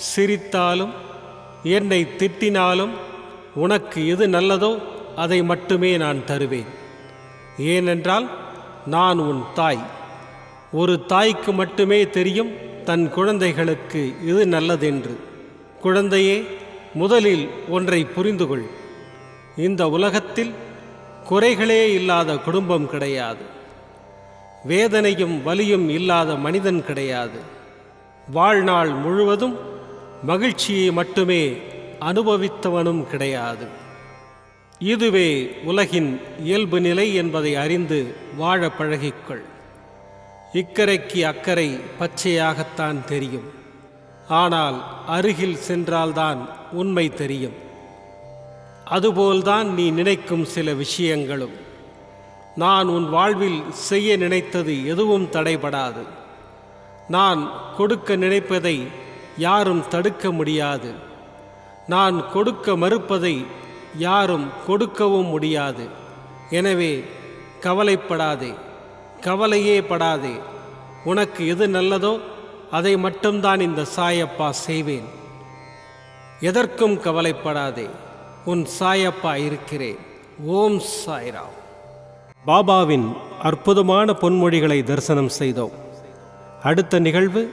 சிரித்தாலும் என்னை திட்டினாலும் உனக்கு எது நல்லதோ அதை மட்டுமே நான் தருவேன். ஏனென்றால் நான் உன் தாய். ஒரு தாய்க்கு மட்டுமே தெரியும் தன் குழந்தைகளுக்கு இது நல்லதென்று. குழந்தையே முதலில் ஒன்றை புரிந்து கொள் இந்த உலகத்தில் குறைகளே இல்லாத குடும்பம் கிடையாது. வேதனையும் வலியும் இல்லாத மனிதன் கிடையாது. வாழ்நாள் முழுவதும் மகிழ்ச்சியை மட்டுமே அனுபவித்தவனும் கிடையாது. இதுவே உலகின் இயல்பு நிலை என்பதை அறிந்து வாழ பழகிக்கொள். இக்கரைக்கு அக்கறை பச்சையாகத்தான் தெரியும். ஆனால் அருகில் சென்றால்தான் உண்மை தெரியும். அதுபோல்தான் நீ நினைக்கும் சில விஷயங்களும். நான் உன் வாழ்வில் செய்ய நினைத்தது எதுவும் தடைபடாது. நான் கொடுக்க நினைப்பதை யாரும் தடுக்க முடியாது. நான் கொடுக்க மறுப்பதை யாரும் கொடுக்கவும் முடியாது. எனவே கவலைப்படாதே கவலையே படாதே. உனக்கு எது நல்லதோ அதை மட்டும்தான் இந்த சாயப்பா செய்வேன். எதற்கும் கவலைப்படாதே உன் சாயப்பா இருக்கிறேன். ஓம் சாய்ராம். பாபாவின் அற்புதமான பொன்மொழிகளை தரிசனம் செய்தோம். அடுத்த நிகழ்வு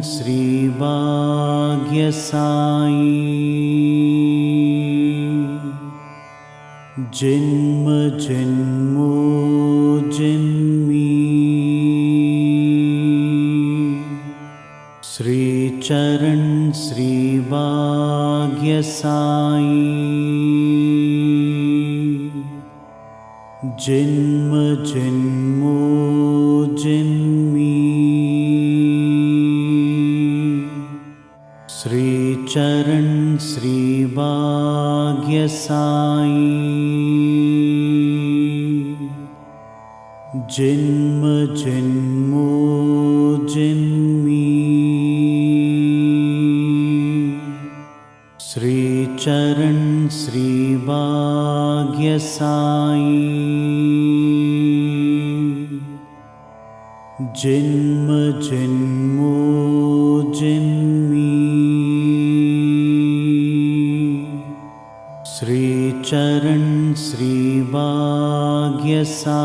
श्रीभाग्यसाई। जन्म जन्मो जन्मी। श्रीचरण श्रीभाग्यसाई। जन्म जन्मो जन्म जन्मो जन्मी। श्रीचरण श्रीभाग्यसाई। जन्म जन्मो जन्मी। श्रीचरण श्रीभाग्यसाई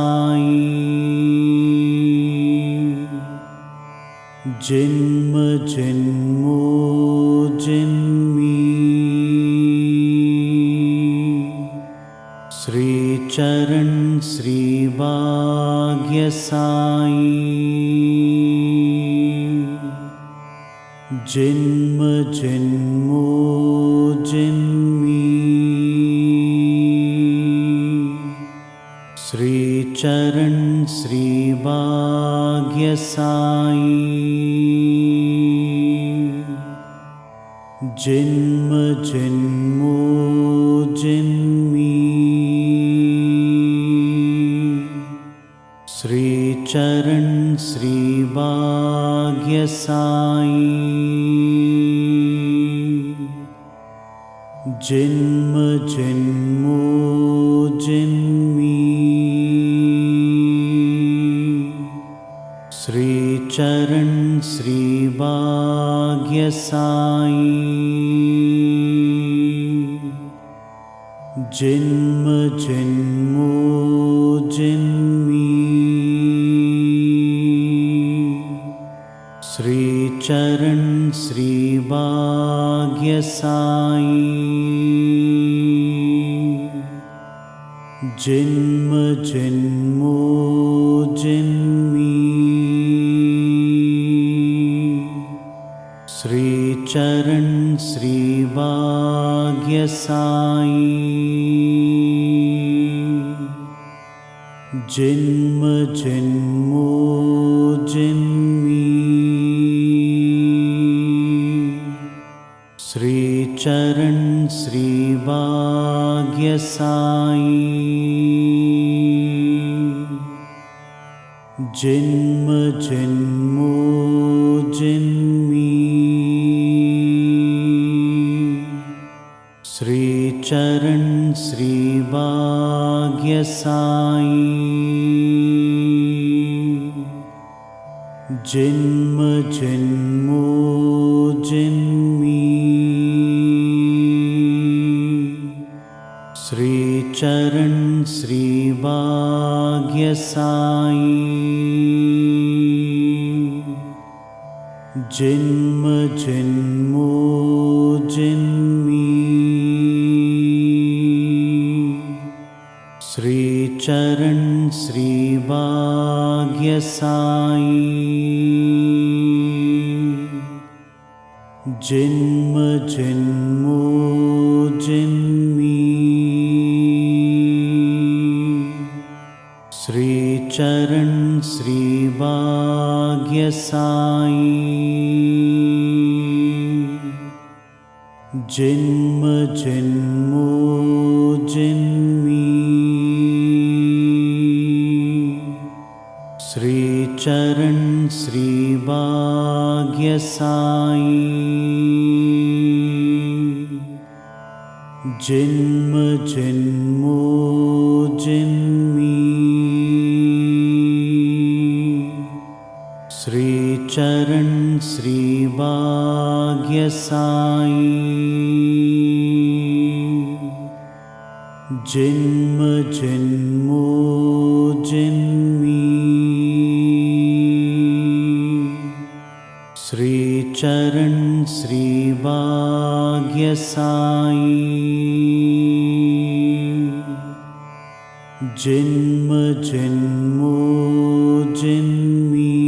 जन्म जन्मो जन्मी। श्रीचरण श्रीभाग्यसाई। जन्म जन्मो जन्मी। श्रीचरण श्रीभाग्यसाई जन्म जन्मो जन्मी। श्रीचरण श्रीभाग्यसाई। जन्म जन्मो जन्मी। श्रीचरण श्रीभाग्यसाई जन्म जन्मो। जन्मी श्रीचरण श्रीभाग्यसाई। जन्म जन्मो जन्मी जन्म जन्मो जन्मी। श्रीचरण श्रीभाग्यसाई जन्म जन्मो श्रीभाग्यसाई। जन्म जन्मो जन्मी। श्रीचरण श्रीभाग्यसाई। जन्म जन्मो श्रीभाग्यसाई जन्म जन्मो श्रीचरण श्रीभाग्यसाई जन्म जन्मो साई। जिम्म जिन्मो जिन्मी। श्रीचरण् श्रीवाग्यसाई जिम्म जिम् श्रीभाग्यसाई जन्म जन्मो जन्मी।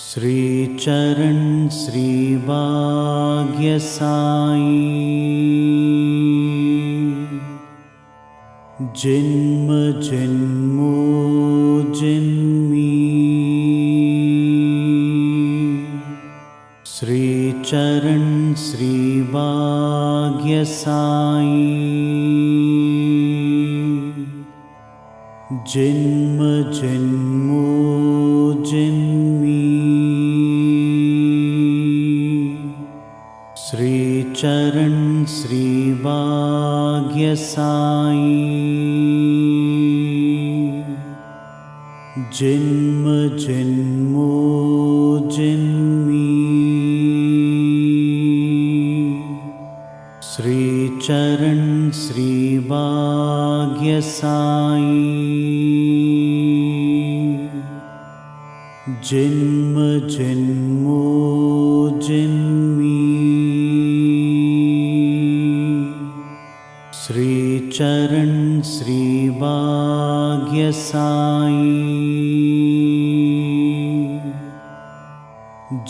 श्रीचरण श्रीभाग्यसाई। जन्म जन्मो श्रीचरण श्रीभाग्यसाई। जन्म जन्मो जन्मी। श्रीचरण जन्म जन्मो जन्मी श्रीभाग्यसाई जन्म जन्मो जन्मी। श्रीचरण श्रीभाग्यसाई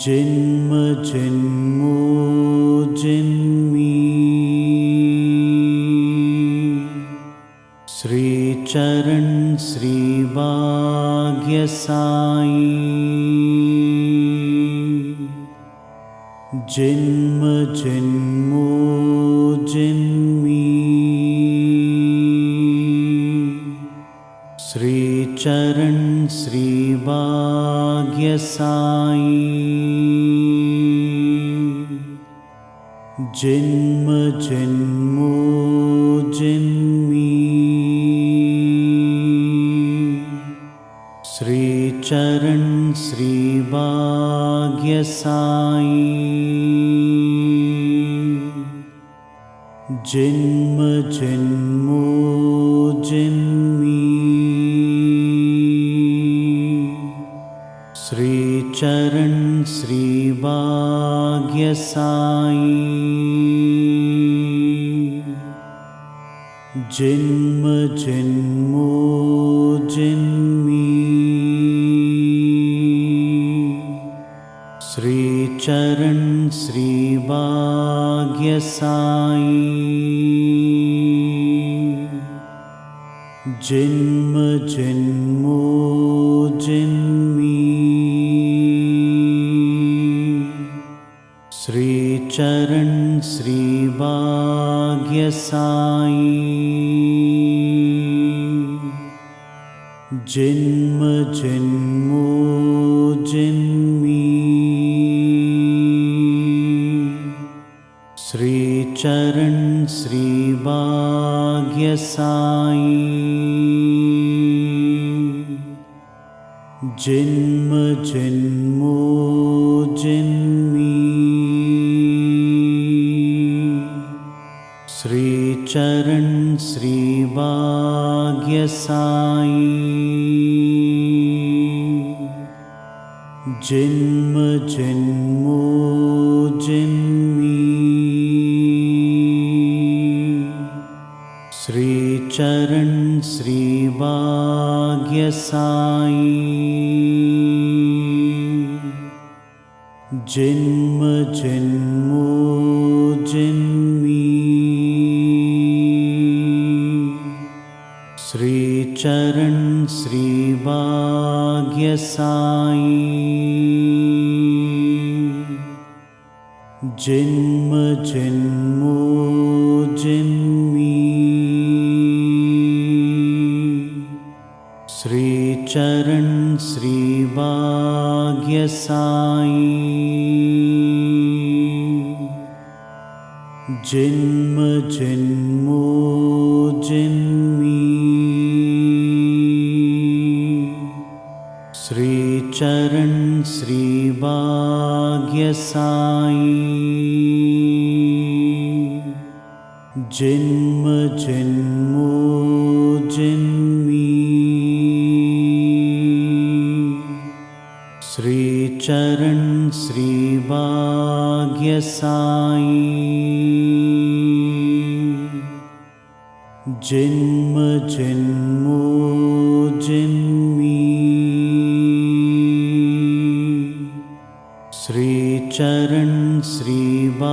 जन्म जन्मो श्रीभाग्यसाई जन्म जन्मो जन्मी। श्रीचरण श्रीभाग्यसाई। जन्मो जन्मी श्रीभाग्यसाई जन्म जन्मो जन्मी। श्रीचरण श्रीभाग्यसाई जन्म जन्मो श्री जिन्म जिन्मो जिन्मी। श्रीचरण भग्यसाई जिन्म जिन् श्री वाई जिन्म जिन्मो जिन्मी। श्रीचरण वाग्यसाई जिन्म चिन् श्रीचरण श्रीभाग्यसाई। जन्म जन्मो जन्मी। श्रीचरण श्रीभाग्यसाई। जन्म जन्मो श्रीचरण श्रीभाग्यसाई। जन्म जन्मो जन्मी। श्रीचरण श्रीभाग्यसाई। जन्म जन्मो श्रीचरण श्रीभाग्यसाई। जन्म जन्मो जन्मी। श्रीचरण श्रीभाग्यसाई।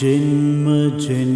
जन्म जन्मो